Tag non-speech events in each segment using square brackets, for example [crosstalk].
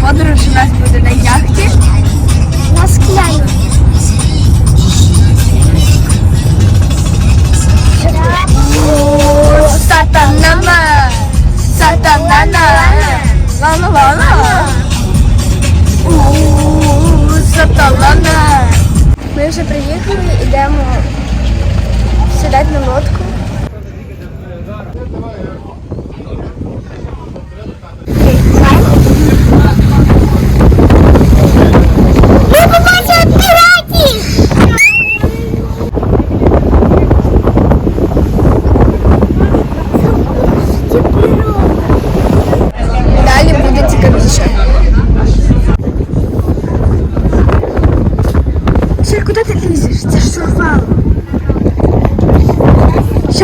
подорож у нас буде на яхті. На скляні. Сатанана! Сатанана! Лана лана! У, Сатанана! Ми вже приїхали, йдемо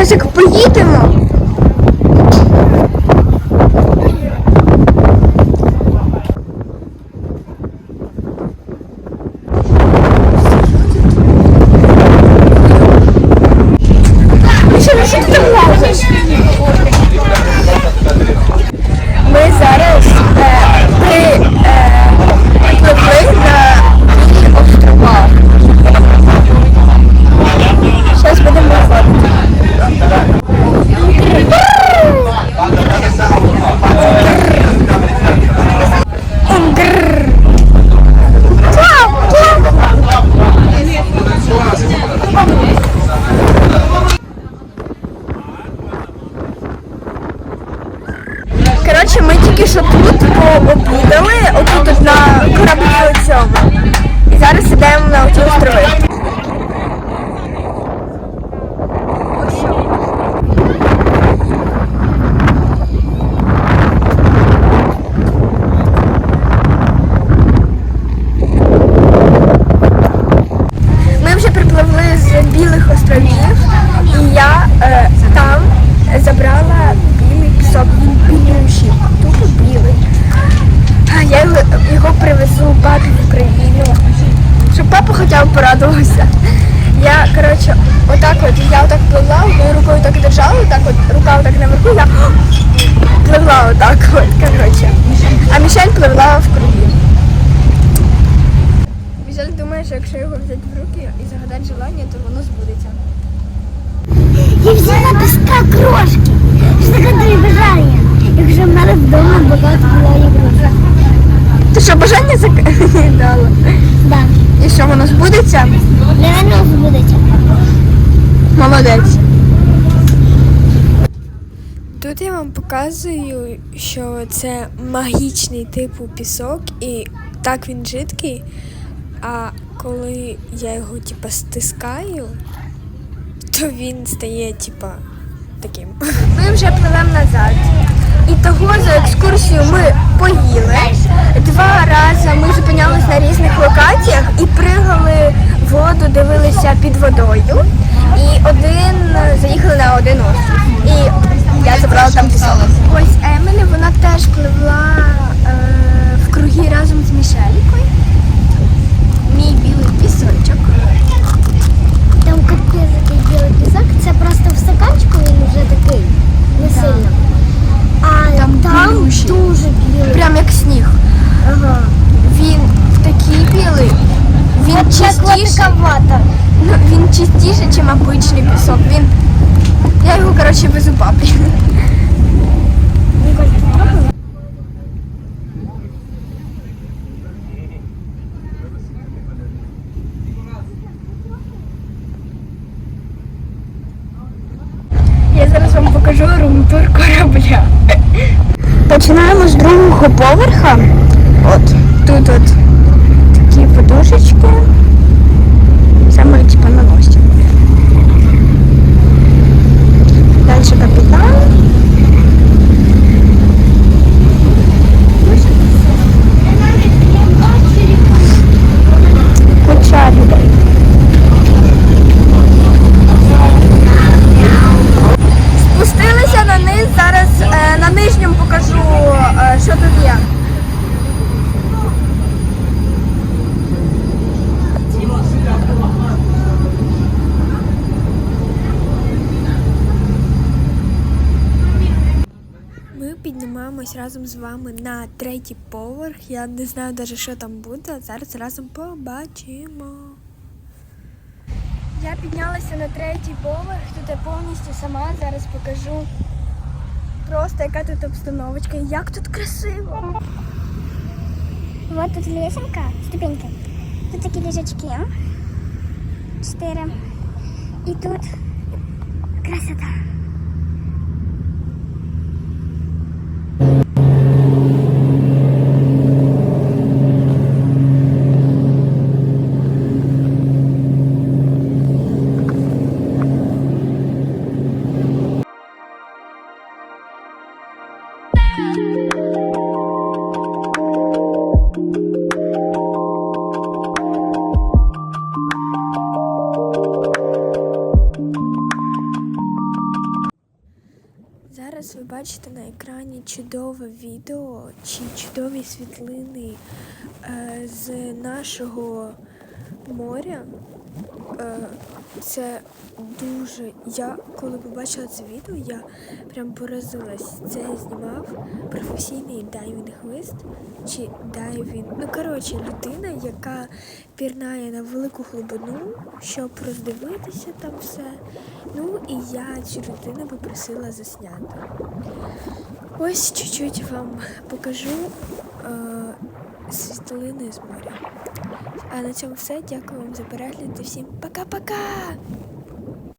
Зараз як поїдемо. Тільки що тут пообідали, отут на кораблі цьому. І зараз йдемо на оті острови. Ми вже припливли з білих островів, і я е, там забрала білий пісок. Він білющий, тупо білий. А я його, його привезу в Україну, щоб папа хоча б порадувався. Я, коротше, отак от, я отак плила, рукою так держала, отак от, рука отак наверху, я пливла отак от, коротше. А Мішель пливла в кругі. Мішель думає, що якщо його взяти в руки і загадати желання, то воно збудеться. Я взяла піска крошки. Що таке тобі бажання? Якщо в мене вдома багато було ігрушок. Ти що, бажання загадала? [laughs] Да. І що, воно збудеться? Реально збудеться. Молодець. Тут я вам показую, що це магічний типу пісок, і так він жидкий. А коли я його типа стискаю, то він стає типа таким. Ми вже пливемо назад. І того за екскурсію ми поїли. Два рази ми зупинялись на різних локаціях і пригали в воду, дивилися під водою. І один заїхали на один острів. І я забрала там пісок. Ось Емілі, вона теж пливла е, в круги разом з Мішелькою. Мій білий пісочок. Там капець такий білий пісок. Це просто в стаканчику він вже такий. Не сильно. А Там там, білющий. дуже білий. Прям як сніг. Ага. Він такий білий. Він вата. Ну, він чистіше, ніж обичний пісок. Він. Я його, коротше, везу папі. Я зараз вам покажу рум-тур корабля. Починаємо з другого поверха. От тут от такі подушечки. Саме типа на носі. Далі капітан. Куча людей. Спустилися на низ, зараз е, на нижньому покажу, е, що тут є. Ми піднімаємось разом з вами на третій поверх. Я не знаю навіть, що там буде. Зараз разом побачимо. Я піднялася на третій поверх, тут я повністю сама. Зараз покажу просто яка тут обстановочка. і Як тут красиво! Вот тут лесенка, ступеньки. Тут такі лежачки. Чотири. І тут красота. Чудове відео чи чудові світлини е, з нашого моря. Е, це дуже. Я коли побачила це відео, я прям поразилась. Це знімав професійний дайвінг-лист чи дайвінг. Ну коротше, людина, яка пірнає на велику глибину, щоб роздивитися там все. Ну і я цю людину попросила засняти. Ось чуть-чуть вам покажу е, світлини з моря. А на цьому все. Дякую вам за перегляд і всім пока-пока!